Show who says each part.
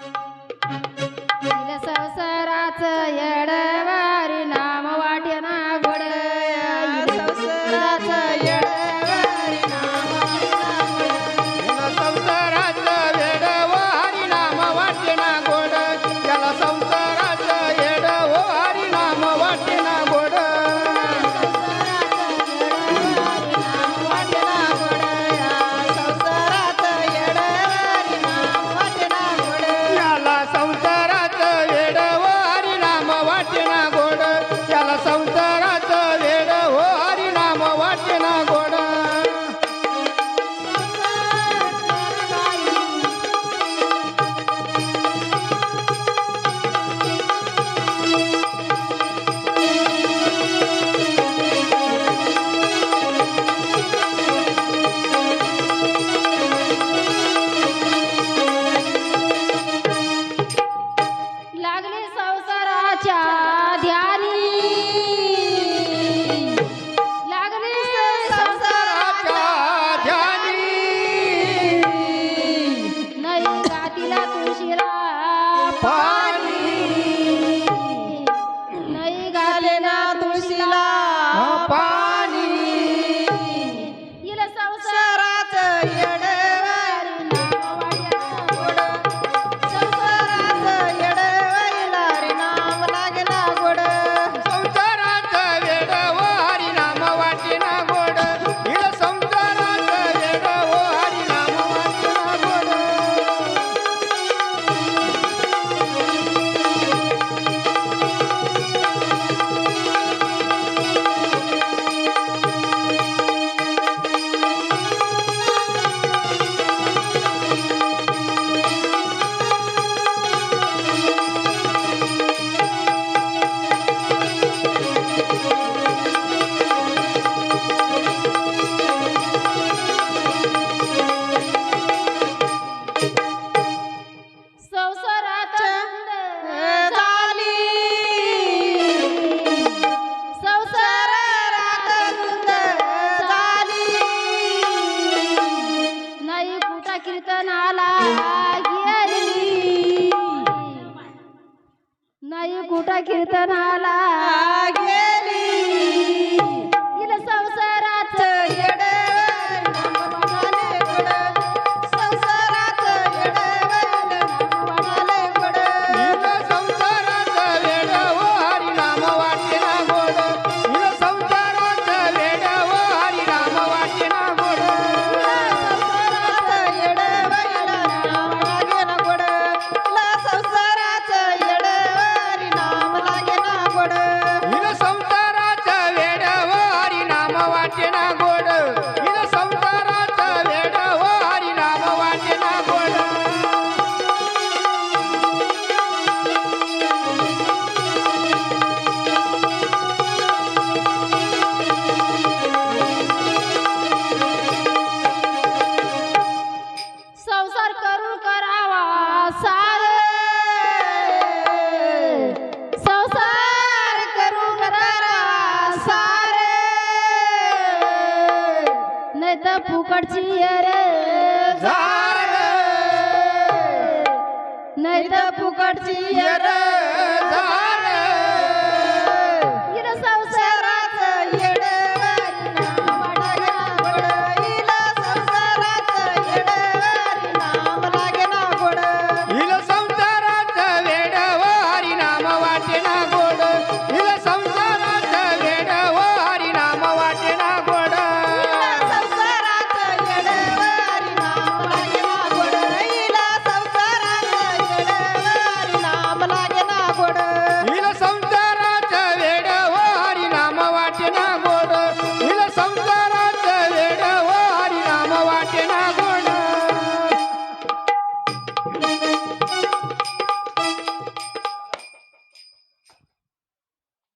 Speaker 1: Thank
Speaker 2: you.
Speaker 1: नाही कुठं कीर्तन फुकटची रे नाही तर फुकटची
Speaker 2: रे ಕೊಡ ಇಲ್ಲ